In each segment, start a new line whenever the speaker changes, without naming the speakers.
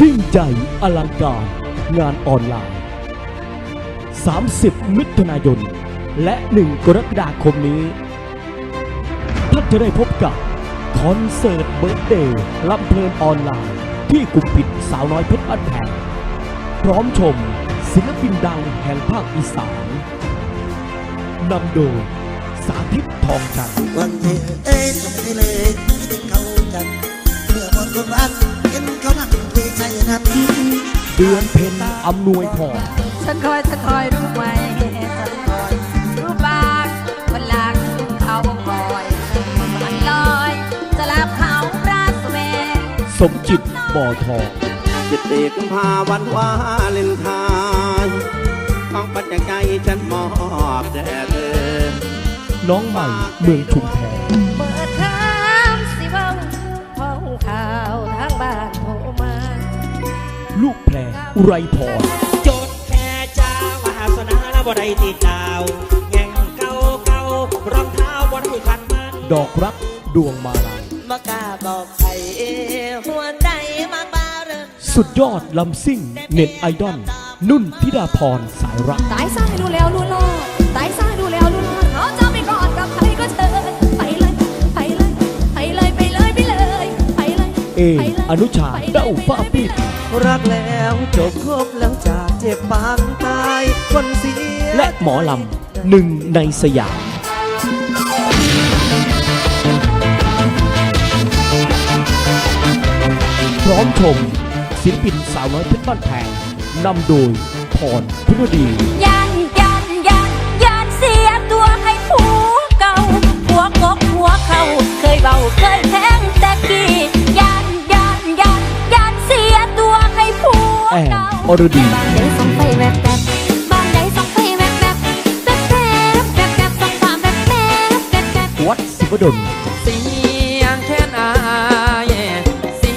ยิ่งใหญ่อลังการงานออนไลน์ 30 มิถุนายน และ 1 กรกฎาคมนี้ ท่านจะได้พบกับคอนเสิร์ตเบิร์ดเดย์ลำเพลินออนไลน์ ที่กลุ่มปิดสาวน้อยเพชรบ้านแพงพร้อมชมศิลปินดังแห่งภาคอีสานนำโดยสาธิตทองจันทร์
วันเธอเอ้ยจบไปเลยคิดถึงเข้าจังเมื่อหมดคนรักเห็นเขานั่งเพลง นัด
เดือนเพ็ญอำนวยพร
ฉันคอยฉันคอยรู้ไหมฉันคอยรู้บางวันหลังเขาคอยมันลอยจะลาบเขาราสเว
สมจิตบ่อทอง
จิตเด็กพาวันวาเลนไทน์ของปัจจัยใจฉันมอบแด่เธอ
น้องใหม่เมืองชุมแพ
อุ
ไรพร
จดแค่จ้าวาสนาบ่ได้ติดดาวแง่งเก่าเก่ารองเท้าบ่ได้ขัดมัน
ดอกรักดวงมาลัย
มากล้าบอกใครหัวใจมากบ้าเรื่อง
สุดยอดลำซิ่งเน็ตไอดอลนุ่นธิดาพรสายรัก
ตายซ้ายดูแล้วรู้รอดตายซ้ายดูแล้วรู้รอดเขาจะไม่กอดกับใครก็เชิญไปเลยไปเลยไปเลยไปเลยไปเลยไปเลย
เออนุชาเด้าฟ้าปิด
รักแล้วจบครบแล้วจากเจ็บปางตายคนเสีย
และหมอลำหนึ่งในสยามพร้อมชมศิลปินสาวน้อยเพชรบ้านแพงนำโดยพรพิรดี
แวบแวบวัด
ศิวดล
เสียงแค้นอายเสี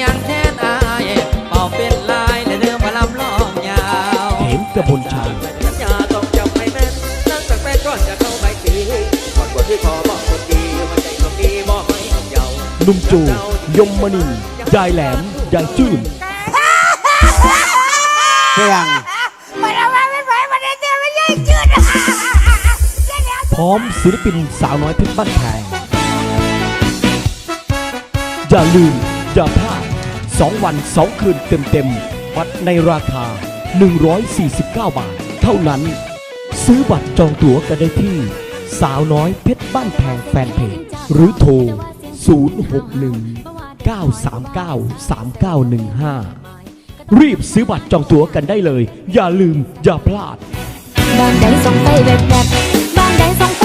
ยงแค้นอายเป่าเป็นลายและเดิมมาลำลองยาว
เหมกระบนชัย
สัญญาต้องจำให้แม่นนั่งสักแฟนก่อนจะเข้าใบสีก่อนกดที่ขอบอกคนดีหัวใจคนดีมอบให้เยาว์
นุ่มจูยมมณียายแหลมยายจื้น
เพียง
พร้อมศิลปินสาวน้อยเพชรบ้านแพงอย่าลืม อย่าพลาด 2 วัน 2 คืนเต็มๆบัตรในราคา 149 บาท เท่านั้น ซื้อบัตรจองตั๋วกันได้ที่ สาวน้อยเพชรบ้านแพงแฟนเพจหรือโทร 061 939 3915 รีบซื้อบัตรจองตั๋วกันได้เลย อย่าลืมอย่าพลาด
บางใดส่องไฟแบบแบบบางใดส่อง